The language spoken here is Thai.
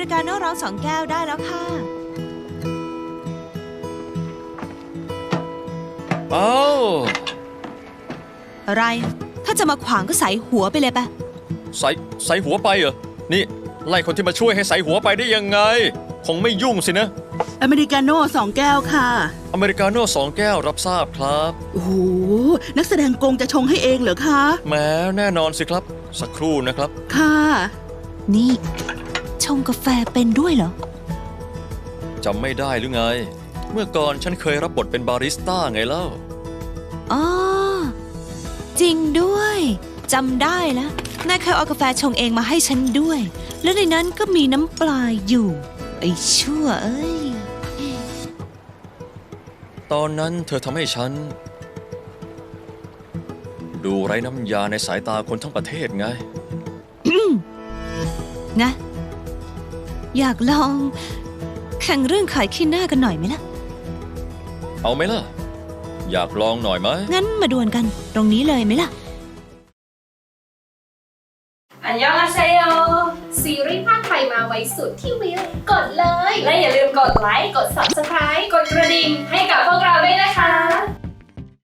ริกาโน่ร้องสองแก้วได้แล้วค่ะเอ้าอะไร ถ้าจะมาขวางก็ใส่หัวไปเลยปะใส่ใส่หัวไปเหรอ นี่ ไล่คนที่มาช่วยให้ใส่หัวไปได้ยังไง คงไม่ยุ่งสินะ อเมริกาโน่สองแก้วค่ะ อเมริกาโน่สองแก้วรับทราบครับ โอ้โห นักแสดงกงจะชงให้เองเหรอคะ แหม้แน่นอนสิครับ สักครู่นะครับ ค่ะ นี่ ชงกาแฟเป็นด้วยเหรอ จำไม่ได้หรือไง เมื่อก่อนฉันเคยรับบทเป็นบาริสต้าไงเล่า อ๋อ จริงด้วยจำได้แล้วนายเคยเอากาแฟชงเองมาให้ฉันด้วย แล้วในนั้นก็มีน้ำปลาอยู่ ไอ้ชั่วเอ้ย ตอนนั้นเธอทำให้ฉัน ดูไร้น้ำยาในสายตาคนทั้งประเทศไง นะ อยากลอง แข่งเรื่องขายขี้หน้ากันหน่อยไหมล่ะ เอาไหมล่ะ อยากลองหน่อยไหม งั้นมาดวลกันตรงนี้เลยไหมล่ะ อันยองอาเซโยซีรีส์ภาคไทยมาไว้สุดที่วิวกดเลย และอย่าลืมกดไลค์ กด subscribe กดกระดิ่งให้กับ